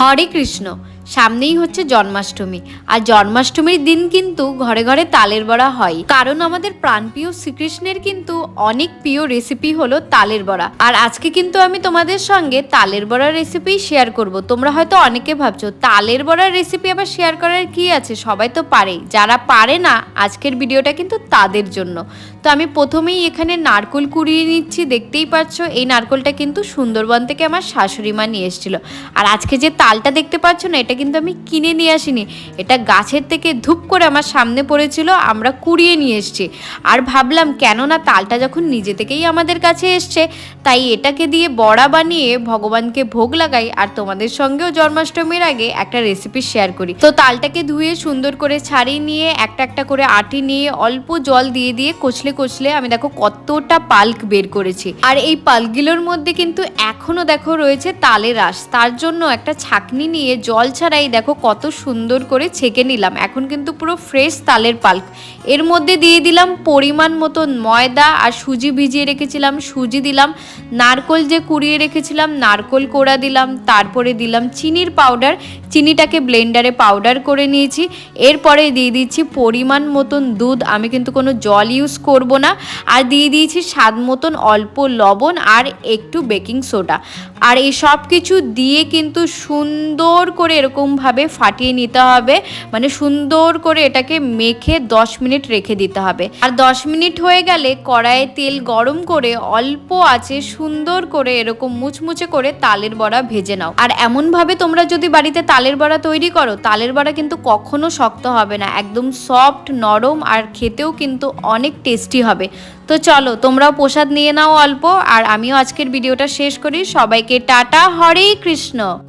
হরে কৃষ্ণ। সামনেই হচ্ছে জন্মাষ্টমী। আর জন্মাষ্টমীর দিন কিন্তু ঘরে ঘরে তালের বড়া হয়। কারণ আমাদের প্রাণপ্রিয় শ্রীকৃষ্ণের কিন্তু অনেক প্রিয় রেসিপি হলো তালের বড়া। আর আজকে কিন্তু আমি তোমাদের সঙ্গে তালের বড়ার রেসিপি শেয়ার করব। তোমরা হয়তো অনেকে ভাবছ, তালের বড়ার রেসিপি আবার শেয়ার করার কি আছে? সবাই তো পারে। যারা পারে না, আজকের ভিডিওটা কিন্তু তাদের জন্য। তো আমি প্রথমেই এখানে নারকোল কুড়িয়ে নিচ্ছি। দেখতেই পাচ্ছ, এই নারকোলটা কিন্তু সুন্দরবন থেকে আমার শাশুড়ি মা নিয়ে এসেছিল। আর আজকে যে তালটা দেখতে পাচ্ছ না, এটা কিন্তু আমি কিনে নিয়ে আসিনি। এটা গাছের থেকে ধূপ করে আমার সামনে পড়েছিল, আমরা কুড়িয়ে নিয়ে এসছি। আর ভাবলাম, কেননা তালটা যখন নিজে থেকেই আমাদের কাছে এসছে, তাই এটাকে দিয়ে বড়া বানিয়ে ভগবানকে ভোগ লাগাই আর তোমাদের সঙ্গেও জন্মাষ্টমীর আগে একটা রেসিপি শেয়ার করি। তো তালটাকে ধুয়ে সুন্দর করে ছাড়িয়ে নিয়ে, একটা একটা করে আটি নিয়ে অল্প জল দিয়ে দিয়ে কচলে কচলে আমি দেখো কতটা পাল্ক বের করেছি। আর এই পাল্কগুলোর মধ্যে কিন্তু এখনও দেখো রয়েছে তালের রস। তার জন্য একটা ছাকনি নিয়ে জল ছাড়াই দেখো কত সুন্দর করে ছেঁকে নিলাম। এখন কিন্তু পুরো ফ্রেশ তালের পাল্ক। এর মধ্যে দিয়ে দিলাম পরিমাণ মতো ময়দা আর সুজি ভিজিয়ে রেখেছিলাম, সুজি দিলাম, নারকোল যে কুড়িয়ে রেখেছিলাম, নারকোল কোড়া দিলাম, তারপরে দিলাম চিনির পাউডার চিনিটাকে ব্লেন্ডারে পাউডার করে নিয়েছি। এরপরে দিয়ে দিচ্ছি পরিমাণ মতন দুধ, আমি কিন্তু কোনো জল ইউজ করব না। আর দিয়ে দিয়েছি স্বাদ মতন অল্প লবণ আর একটু বেকিং সোডা আর এই সব কিছু দিয়ে কিন্তু সুন্দর করে এরকমভাবে ফাটিয়ে নিতে হবে। মানে সুন্দর করে এটাকে মেখে দশ মিনিট রেখে দিতে হবে। আর দশ মিনিট হয়ে গেলে কড়াইয়ে তেল গরম করে অল্প আছে সুন্দর করে এরকম মুচমুচে করে তালের বড়া ভেজে নাও। আর এমনভাবে তোমরা যদি বাড়িতে তালের বড়া তৈরি করো, তালের বড়া কিন্তু কখনো শক্ত হবে না, একদম সফট, নরম আর খেতেও কিন্তু অনেক টেস্টি হবে। তো চলো তোমরাও প্রসাদ নিয়ে নাও অল্প। আর আমিও আজকের ভিডিওটা শেষ করি। সবাইকে টাটা হরে কৃষ্ণ।